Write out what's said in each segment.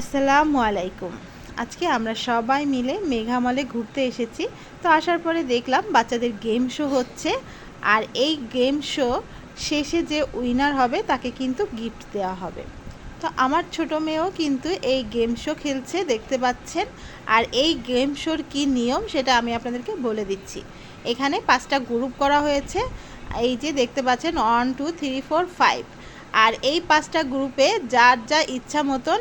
আসসালামু আলাইকুম। আজকে আমরা সবাই মিলে মেঘামলে ঘুরতে এসেছি। তো আসার পরে দেখলাম বাচ্চাদের গেম শো হচ্ছে। আর এই গেম শো শেষে যে উইনার হবে, তাকে কিন্তু গিফট দেওয়া হবে। তো আমার ছোট মেয়েও কিন্তু এই গেম শো খেলছে, দেখতে পাচ্ছেন। আর এই গেম শোর কী নিয়ম, সেটা আমি আপনাদেরকে বলে দিচ্ছি। এখানে পাঁচটা গ্রুপ করা হয়েছে। এই যে দেখতে পাচ্ছেন one two three four five আর এই পাঁচটা গ্রুপে যার যা ইচ্ছা মতন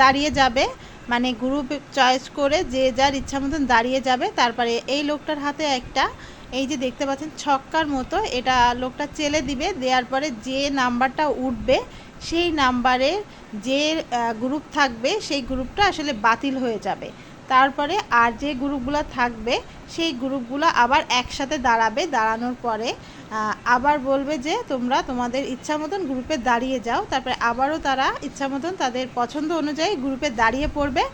দাঁড়িয়ে যাবে মানে গ্রুপ চয়েস করে যে যার ইচ্ছা মতন দাঁড়িয়ে যাবে, তারপরে এই লোকটার হাতে একটা, এই যে দেখতে পাচ্ছেন ছক্কার মতো, এটা লোকটা চেলে দিবে, দেওয়ার পরে যে নাম্বারটা উঠবে, সেই নাম্বারে যে গ্রুপ থাকবে, সেই গ্রুপটা আসলে বাতিল হয়ে যাবে। তারপরে আর যে গ্রুপগুলো থাকবে, সেই গ্রুপগুলো আবার একসাথে দাঁড়াবে। দাঁড়ানোর পরে আবার বলবে যে, তোমরা তোমাদের ইচ্ছা মতন গ্রুপে দাঁড়িয়ে যাও। তারপরে আবারও তারা ইচ্ছা মতন তাদের পছন্দ অনুযায়ী গ্রুপে দাঁড়িয়ে পড়বে।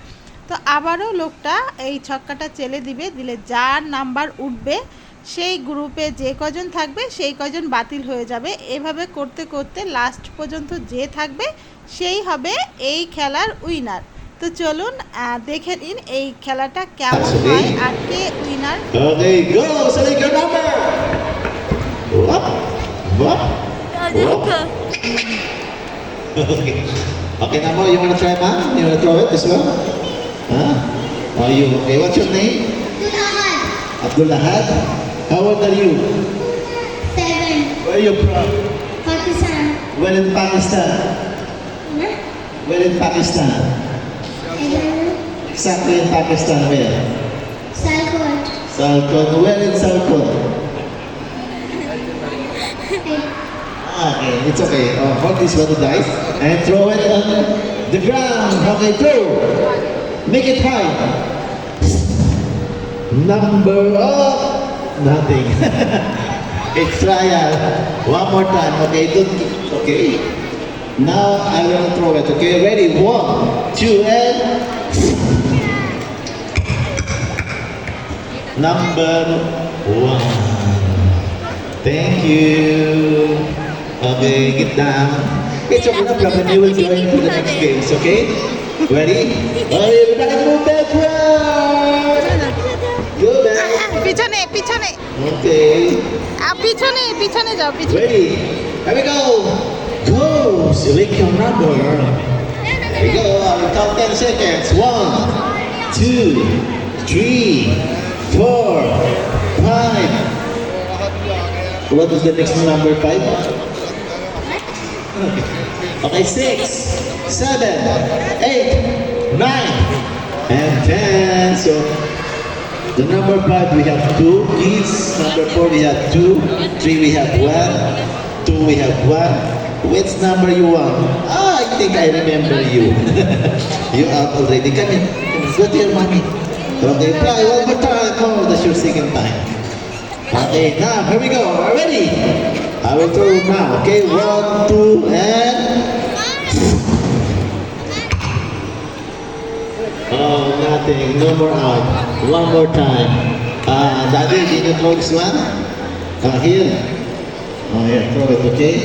তো আবারও লোকটা এই ছক্কাটা চেলে দিবে, দিলে যার নাম্বার উঠবে, সেই গ্রুপে যে কজন থাকবে, সেই কজন বাতিল হয়ে যাবে। এভাবে করতে করতে লাস্ট পর্যন্ত যে থাকবে, সেই হবে এই খেলার উইনার। তো চলুন দেখে নিন এই খেলাটা কেমন হয় আর কে winner Okay, Namo, you wanna try, ma? You wanna throw it this one? Huh? Are you okay? What's your name? Abdul Ahad. How old are you? Seven. Where are you from? Pakistan. Well in Pakistan. Well in Pakistan. Exactly in Pakistan. Where? Salcott. Salcott. Where in Salcott? Eight. Okay, it's okay. Uh, hold this one dice and throw it on the ground. Okay, throw. Make it high. Number of nothing. it's trial. One more time. Okay, don't. Okay. Now I will throw it. Okay, ready? One, two, and number one. Thank you. Okay, get down. It's okay, no problem. You will join to the next games, okay? Ready? Okay, we're gonna move backward. Go back. পিছনে পিছনে Okay. আ, পিছনে পিছনে যাও পিছনে Ready? Here we go. Go. Select your number. Here we go. I will count 10 seconds. One, two, three, four, five. What is the next number? Five? Okay, six, seven, eight, nine, and ten. So the number five we have two kids. Number four we have two. Three we have one. Two we have one. Which number you want? Ah, I think I remember you. you are already coming. To your mommy. Okay, try one more time. Oh, that's your second time. Okay, now here we go. Are ready? I will throw it now. Okay, one, two, and. Oh, nothing. No more out. One more time. Uh, Daddy, did you throw this one? Uh, here. Oh, here. Throw it, okay?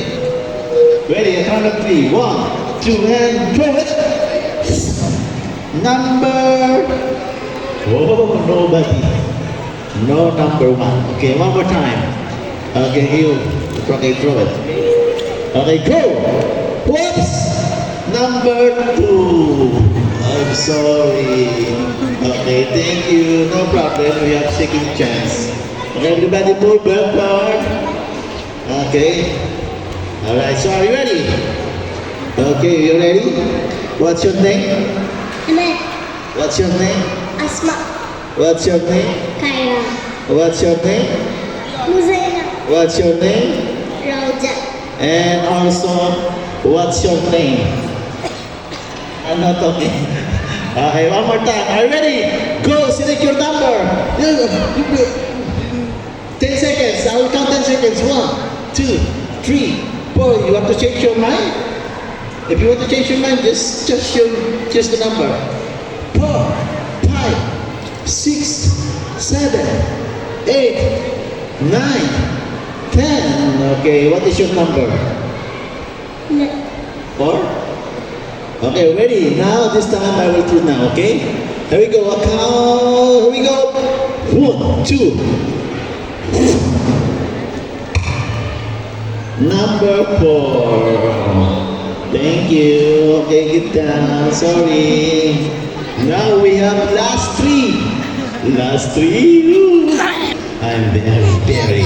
Ready? Count of three. One, two, and throw it. Number. Oh, nobody. No number one. Okay, one more time. Okay, you. Okay, throw it. Okay, go. Whoops. Number two. I'm sorry. Okay, thank you. No problem. We have second chance. Okay, everybody move backward. Okay. Alright, so are you ready? Okay, you ready? What's your name? Ahmed. What's your name? Asma. What's your name? Kaira. What's your name? Muzaina. What's your name? Rauja. And also, what's your name? I'm not talking. Okay, one more time. Are you ready? Go, select your number. Ten seconds. I will count ten seconds. One, two, three, four. You have to change your mind. If you want to change your mind, just just show just the number. Four, seven, eight, nine, ten. Okay, what is your number? Four? Okay, ready? Now, this time I will do now, okay? Here we go. Here we go. One, two. Number four. Thank you. Okay, get down. Sorry. Now we have last three. Last three. Ooh. I'm very, very.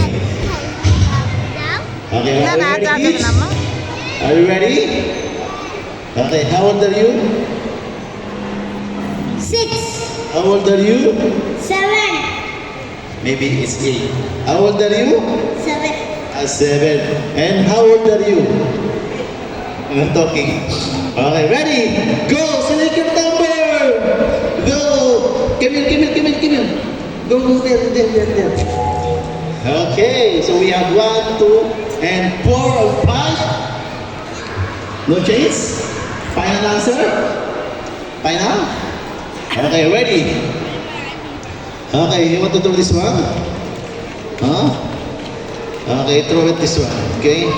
Okay, are you ready, kids? Are you ready? Okay, how old are you? Six, How old are you? seven, Maybe it's eight. How old are you? seven, Uh, seven. And how old are you? I'm talking. Okay, ready? Go! Select your number! Go! Come here, come here, come here, come here. Go, there, there, there, there. Okay, so we have one, two, and four or five. No change? Final answer? Final? Okay, ready? Okay, you want to do this one? Huh? Okay, throw it this one. Okay?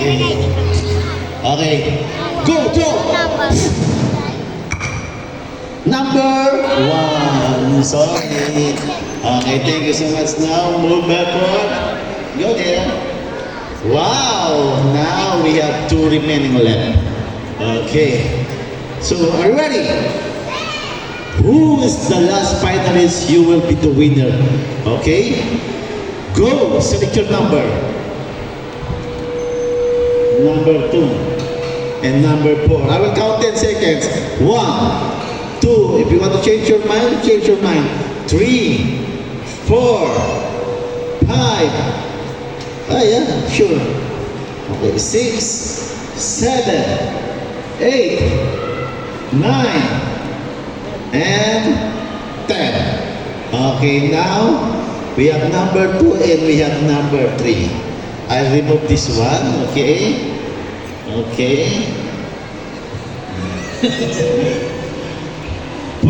Okay. Okay. Go, go! Number one. Sorry. Uh, okay, thank you so much. Now, move backward. Go there. Wow! Now we have two remaining left. Okay. So, are you ready? Who is the last finalist? You will be the winner. Okay? Go! Select your number. Number two. And number four. I will count 10 seconds. One, two. If you want to change your mind, change your mind. Three, four, five. Ah, yeah, sure. Okay, six, seven, eight, nine, and 10. Okay, now we have number 2 and we have number 3. I'll remove this one, okay? Okay.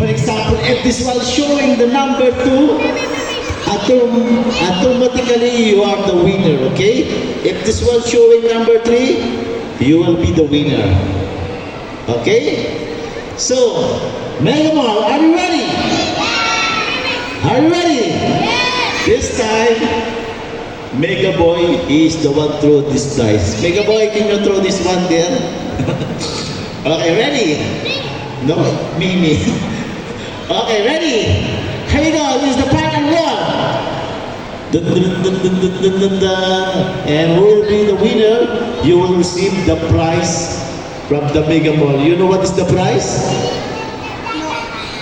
For example, if this one showing the number 2, autom- automatically you are the winner, okay? If this one showing number 3, you will be the winner. Okay? So, Mega Mall, are you ready? Are you ready? This time, Mega Boy is the one throw this dice. Mega Boy, can you throw this one there? okay, ready? No, me. okay, ready? Here we go. This is the final one. Dun, dun, dun. And who will be the winner? You will receive the prize from the Mega Mall. You know what is the prize?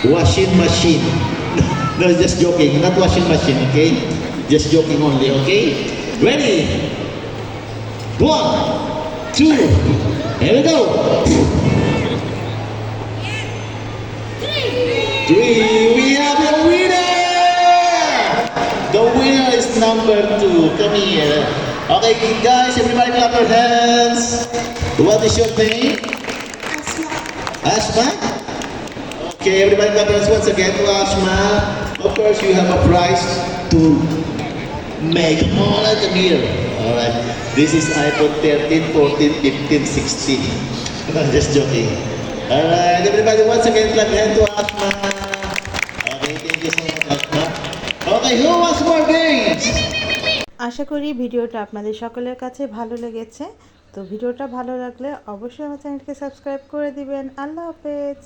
Washing machine. no, just joking. Not washing machine, okay? Just joking only, okay? Ready? One, two, here we go. Three, we have a winner! The winner is number two. Come here. Okay, guys, everybody clap your hands. What is your name? Asma, Ashma? Okay, everybody clap your hands once again to Ashma. Of course, you have a prize to make more like a mirror. Alright. This is iPhone 13, 14, 15, 16. I'm Just joking. Alright, everybody once again clap hands to Asma. Okay, thank you so much, Asma. Okay, who wants more games? আশা করি ভিডিওটা আপনাদের সকলের কাছে ভালো লেগেছে তো ভিডিওটা ভালো লাগলে অবশ্যই আমার চ্যানেলকে সাবস্ক্রাইব করে দিবেন আল্লাহ হাফেজ